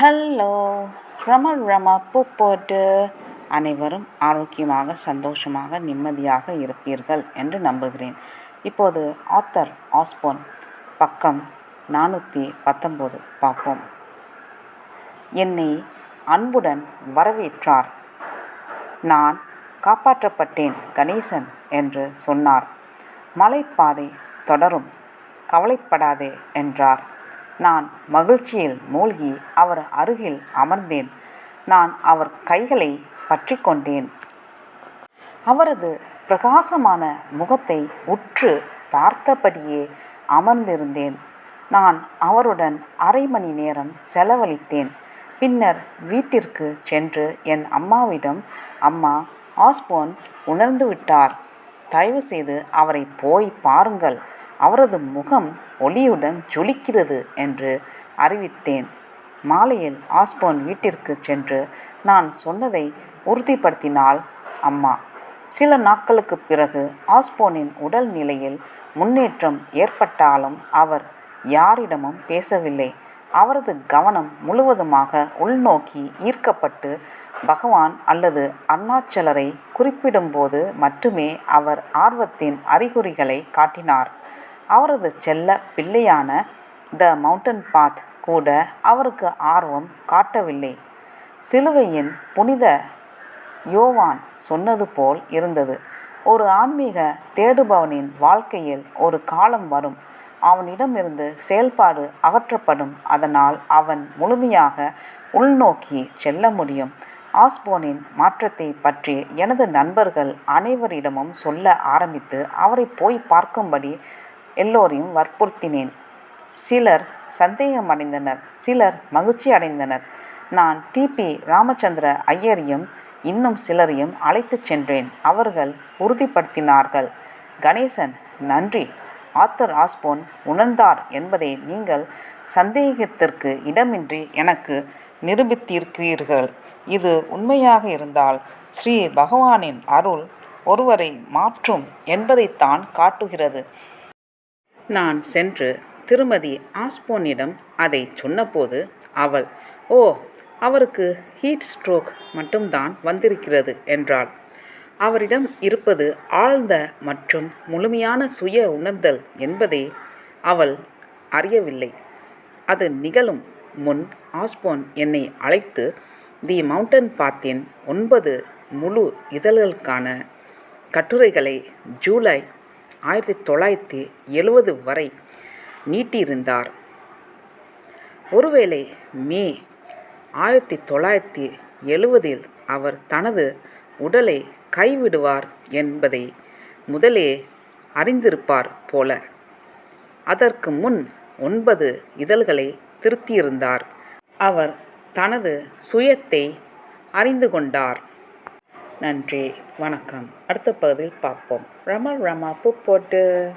Hello ரம ரம பூ போட்டு அனைவரும் ஆரோக்கியமாக சந்தோஷமாக நிம்மதியாக இருப்பீர்கள் என்று நம்புகிறேன். இப்போது ஆத்தர் ஆஸ்போன் பக்கம் நானூற்றி பத்தொம்போது பார்ப்போம். என்னை அன்புடன் வரவேற்றார். நான் காப்பாற்றப்பட்டேன் கணேசன் என்று சொன்னார். மலைப்பாதை தொடரும் கவலைப்படாதே என்றார். நான் மகிழ்ச்சியில் மூழ்கி அவர் அருகில் அமர்ந்தேன். நான் அவர் கைகளை பற்றி கொண்டேன் அவரது பிரகாசமான முகத்தை உற்று பார்த்தபடியே அமர்ந்திருந்தேன். நான் அவருடன் அரை மணி நேரம் செலவழித்தேன். பின்னர் வீட்டிற்கு சென்று என் அம்மாவிடம் அம்மா ஆஸ்போன் உணர்ந்து விட்டார் தயவுசெய்து அவரை போய் பாருங்கள். அவரது முகம் ஒளியுடன் ஜொலிக்கிறது என்று அறிவித்தேன். மாலையில் ஆஸ்போன் வீட்டிற்கு சென்று நான் சொன்னதை உறுதிப்படுத்தினாள் அம்மா. சில நாட்களுக்கு பிறகு ஆஸ்போனின் உடல் நிலையில் முன்னேற்றம் ஏற்பட்டாலும் அவர் யாரிடமும் பேசவில்லை. அவரது கவனம் முழுவதுமாக உள்நோக்கி ஈர்க்கப்பட்டு பகவான் அல்லது அருணாச்சலரை குறிப்பிடும்போது மட்டுமே அவர் ஆர்வத்தின் அறிகுறிகளை காட்டினார். அவரது செல்ல பிள்ளையான த மவுண்டன் பாத் கூட அவருக்கு ஆர்வம் காட்டவில்லை. சிலுவையின் புனித யோவான் சொன்னது போல் இருந்தது. ஒரு ஆன்மீக தேடுபவனின் வாழ்க்கையில் ஒரு காலம் வரும். அவனிடமிருந்து செயல்பாடு அகற்றப்படும். அதனால் அவன் முழுமையாக உள்நோக்கி செல்ல முடியும். ஆஸ்போனின் மாற்றத்தை பற்றி எனது நண்பர்கள் அனைவரிடமும் சொல்ல ஆரம்பித்து அவரை போய் பார்க்கும்படி எல்லோரையும் வற்புறுத்தினேன். சிலர் சந்தேகம் அடைந்தனர் சிலர் மகிழ்ச்சி அடைந்தனர் நான் டிபி ராமச்சந்திர ஐயரையும் இன்னும் சிலரையும் அழைத்துச் சென்றேன். அவர்கள் உறுதிப்படுத்தினார்கள். கணேசன் நன்றி. ஆத்தர் ஆஸ்போன் உணர்ந்தார் என்பதை நீங்கள் சந்தேகத்திற்கு இடமின்றி எனக்கு நிரூபித்திருக்கிறீர்கள். இது உண்மையாக இருந்தால் ஸ்ரீ பகவானின் அருள் ஒருவரை மாற்றும் என்பதைத்தான் காட்டுகிறது. நான் சென்று திருமதி ஆஸ்போனிடம் அதை சொன்னபோது அவள் ஓ அவருக்கு ஹீட் ஸ்ட்ரோக் மட்டும்தான் வந்திருக்கிறது என்றாள். அவரிடம் இருப்பது ஆழ்ந்த மற்றும் முழுமையான சுய உணர்தல் என்பதை அவள் அறியவில்லை. அது நிகழும் முன் ஆஸ்போன் என்னை அழைத்து தி மவுண்டன் பாத்தின் ஒன்பது முழு இதழ்களுக்கான கட்டுரைகளை ஜூலை ஆயிரத்தி தொள்ளாயிரத்தி எழுவது வரை நீட்டியிருந்தார். ஒருவேளை மே ஆயிரத்தி தொள்ளாயிரத்தி எழுவதில் அவர் தனது உடலை கைவிடுவார் என்பதை முதலே அறிந்திருப்பார் போல. அதற்கு முன் ஒன்பது இதழ்களை திருத்தியிருந்தார். அவர் தனது சுயத்தை அறிந்து கொண்டார். நன்றி. வணக்கம். அடுத்த பகுதியில் பார்ப்போம். ரமா ரமா பூ போட்டு.